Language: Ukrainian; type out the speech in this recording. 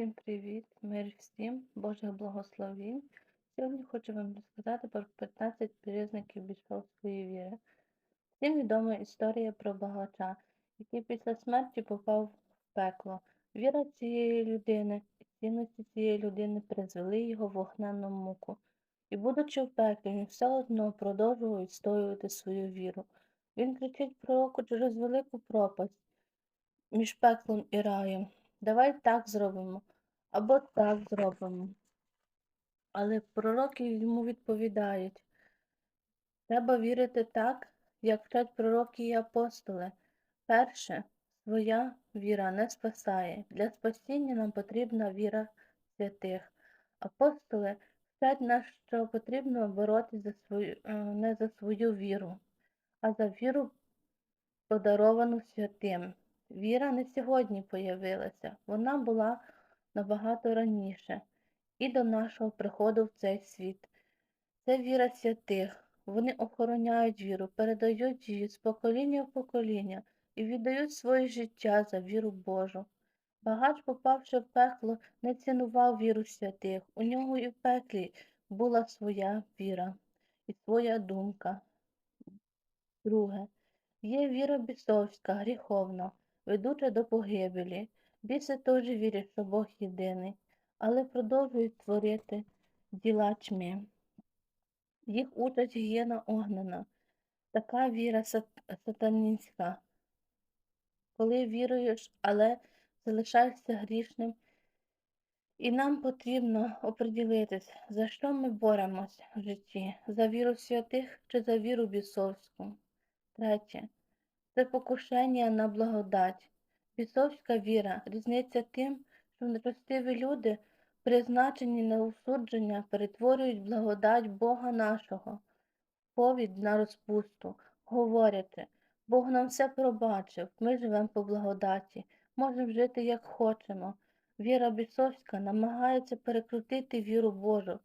Всім привіт, мир всім, Божих благословінь. Сьогодні хочу вам розказати про 15 признаків бісовської віри. Всім відома історія про багача, який після смерті попав в пекло. Віра цієї людини і цінності цієї людини призвели його в вогненну муку. І, будучи в пеклі, він все одно продовжував відстоювати свою віру. Він кричить пророку через велику пропасть між пеклом і раєм. Давай так зробимо, або так зробимо. Але пророки йому відповідають, треба вірити так, як вчать пророки і апостоли. Перше, своя віра не спасає. Для спасіння нам потрібна віра святих. Апостоли вчать нас, що потрібно боротися за свою, е, не за свою віру, а за віру, подаровану святим. Віра не сьогодні появилася, вона була набагато раніше і до нашого приходу в цей світ. Це віра святих. Вони охороняють віру, передають її з покоління в покоління і віддають своє життя за віру Божу. Багач, попавши в пекло, не цінував віру святих. У нього і в пеклі була своя віра і своя думка. Друге, є віра бісовська, гріховна, ведуча до погибелі. Біси теж вірять, що Бог єдиний, але продовжують творити діла тьми. Їх участь гієна огнена, така віра сат- сатанінська. Коли віруєш, але залишаєшся грішним, і нам потрібно оприділитись, за що ми боремось в житті, за віру святих чи за віру бісовську. Третє. Це покушення на благодать. Бісовська віра різниця тим, що нечестиві люди, призначені на осудження, перетворюють благодать Бога нашого, в повідь на розпусту, говорячи, Бог нам все пробачив, ми живемо по благодаті, можемо жити як хочемо. Віра бісовська намагається перекрутити віру Божу,